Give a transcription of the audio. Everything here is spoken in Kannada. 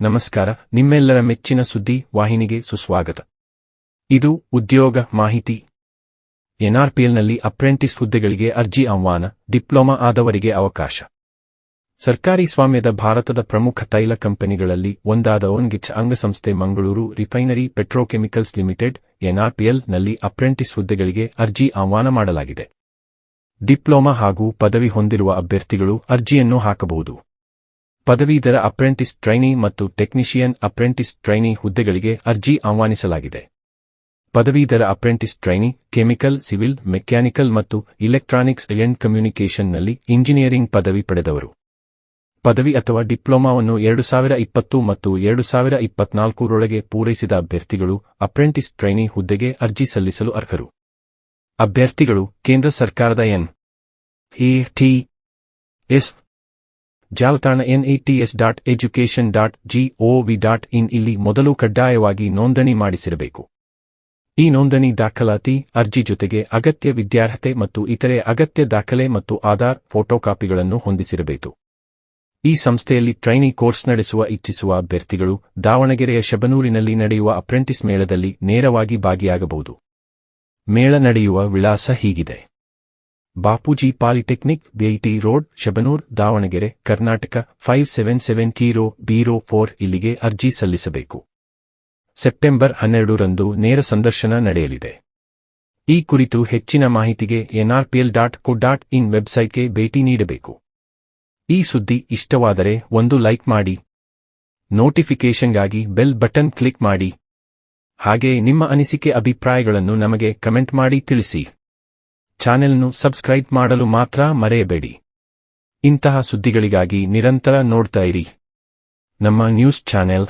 ನಮಸ್ಕಾರ, ನಿಮ್ಮೆಲ್ಲರ ಮೆಚ್ಚಿನ ಸುದ್ದಿ ವಾಹಿನಿಗೆ ಸುಸ್ವಾಗತ. ಇದು ಉದ್ಯೋಗ ಮಾಹಿತಿ. ಎನ್ಆರ್ಪಿಎಲ್ನಲ್ಲಿ ಅಪ್ರೆಂಟಿಸ್ ಹುದ್ದೆಗಳಿಗೆ ಅರ್ಜಿ ಆಹ್ವಾನ, ಡಿಪ್ಲೊಮಾ ಆದವರಿಗೆ ಅವಕಾಶ. ಸರ್ಕಾರಿ ಸ್ವಾಮ್ಯದ ಭಾರತದ ಪ್ರಮುಖ ತೈಲ ಕಂಪನಿಗಳಲ್ಲಿ ಒಂದಾದ ಒನ್ಗಿಚ್ ಅಂಗಸಂಸ್ಥೆ ಮಂಗಳೂರು ರಿಫೈನರಿ ಪೆಟ್ರೋಕೆಮಿಕಲ್ಸ್ ಲಿಮಿಟೆಡ್, ಎನ್ಆರ್ಪಿಎಲ್ನಲ್ಲಿ ಅಪ್ರೆಂಟಿಸ್ ಹುದ್ದೆಗಳಿಗೆ ಅರ್ಜಿ ಆಹ್ವಾನ ಮಾಡಲಾಗಿದೆ. ಡಿಪ್ಲೊಮಾ ಹಾಗೂ ಪದವಿ ಹೊಂದಿರುವ ಅಭ್ಯರ್ಥಿಗಳು ಅರ್ಜಿಯನ್ನು ಹಾಕಬಹುದು. ಪದವೀಧರ ಅಪ್ರೆಂಟಿಸ್ ಟ್ರೈನಿ ಮತ್ತು ಟೆಕ್ನಿಷಿಯನ್ ಅಪ್ರೆಂಟಿಸ್ ಟ್ರೈನಿ ಹುದ್ದೆಗಳಿಗೆ ಅರ್ಜಿ ಆಹ್ವಾನಿಸಲಾಗಿದೆ. ಪದವೀಧರ apprentice trainee, chemical, civil, mechanical ಮತ್ತು ಇಲೆಕ್ಟ್ರಾನಿಕ್ಸ್ ಅಂಡ್ ಕಮ್ಯುನಿಕೇಷನ್ನಲ್ಲಿ ಇಂಜಿನಿಯರಿಂಗ್ ಪದವಿ ಪಡೆದವರು. ಪದವಿ ಅಥವಾ ಡಿಪ್ಲೊಮಾವನ್ನು ಎರಡು ಸಾವಿರ ಇಪ್ಪತ್ತು ಮತ್ತು ಎರಡು ಸಾವಿರ ಇಪ್ಪತ್ನಾಲ್ಕರೊಳಗೆ ಪೂರೈಸಿದ ಅಭ್ಯರ್ಥಿಗಳು ಅಪ್ರೆಂಟಿಸ್ ಟ್ರೈನಿ ಹುದ್ದೆಗೆ ಅರ್ಜಿ ಸಲ್ಲಿಸಲು ಅರ್ಹರು. ಅಭ್ಯರ್ಥಿಗಳು ಕೇಂದ್ರ ಸರ್ಕಾರದ ಎನ್. ಎ. ಟಿ. ಎಸ್. ಜಾಲತಾಣ NETS dot education dot GOV dot in ಇಲ್ಲಿ ಮೊದಲು ಕಡ್ಡಾಯವಾಗಿ ನೋಂದಣಿ ಮಾಡಿಸಿರಬೇಕು. ಈ ನೋಂದಣಿ ದಾಖಲಾತಿ, ಅರ್ಜಿ ಜೊತೆಗೆ ಅಗತ್ಯ ವಿದ್ಯಾರ್ಹತೆ ಮತ್ತು ಇತರೆ ಅಗತ್ಯ ದಾಖಲೆ ಮತ್ತು ಆಧಾರ್, ಫೋಟೋಕಾಪಿಗಳನ್ನು ಹೊಂದಿಸಿರಬೇಕು. ಈ ಸಂಸ್ಥೆಯಲ್ಲಿ ಟ್ರೈನಿ ಕೋರ್ಸ್ ನಡೆಸುವ ಇಚ್ಛಿಸುವ ಅಭ್ಯರ್ಥಿಗಳು ದಾವಣಗೆರೆಯ ಶಬನೂರಿನಲ್ಲಿ ನಡೆಯುವ ಅಪ್ರೆಂಟಿಸ್ ಮೇಳದಲ್ಲಿ ನೇರವಾಗಿ ಭಾಗಿಯಾಗಬಹುದು. ಮೇಳ ನಡೆಯುವ ವಿಳಾಸ ಹೀಗಿದೆ. Bapuji polytechnic, BIT road, Shabanur, Davanagere, Karnataka, five seven seven zero zero four ಇಲ್ಲಿಗೆ ಅರ್ಜಿ ಸಲ್ಲಿಸಬೇಕು. ಸೆಪ್ಟೆಂಬರ್ ಹನ್ನೆರಡರಂದು ನೇರ ಸಂದರ್ಶನ ನಡೆಯಲಿದೆ. ಈ ಕುರಿತು ಹೆಚ್ಚಿನ ಮಾಹಿತಿಗೆ ಎನ್ಆರ್ಪಿಎಲ್ ಡಾಟ್ ಕೋ ಡಾಟ್ ಇನ್ ವೆಬ್ಸೈಟ್ಗೆ ಭೇಟಿ ನೀಡಬೇಕು. ಈ ಸುದ್ದಿ ಇಷ್ಟವಾದರೆ ಒಂದು ಲೈಕ್ ಮಾಡಿ. ನೋಟಿಫಿಕೇಷನ್ಗಾಗಿ ಬೆಲ್ ಬಟನ್ ಕ್ಲಿಕ್ ಮಾಡಿ. ಹಾಗೆ ನಿಮ್ಮ ಅನಿಸಿಕೆ, ಅಭಿಪ್ರಾಯಗಳನ್ನು ನಮಗೆ ಕಮೆಂಟ್ ಮಾಡಿ ತಿಳಿಸಿ. ಚಾನೆಲ್ನು ಸಬ್ಸ್ಕ್ರೈಬ್ ಮಾಡಲು ಮಾತ್ರ ಮರೆಯಬೇಡಿ. ಇಂತಹ ಸುದ್ದಿಗಳಿಗಾಗಿ ನಿರಂತರ ನೋಡ್ತಾ ಇರಿ. ನಮ್ಮ ನ್ಯೂಸ್ ಚಾನೆಲ್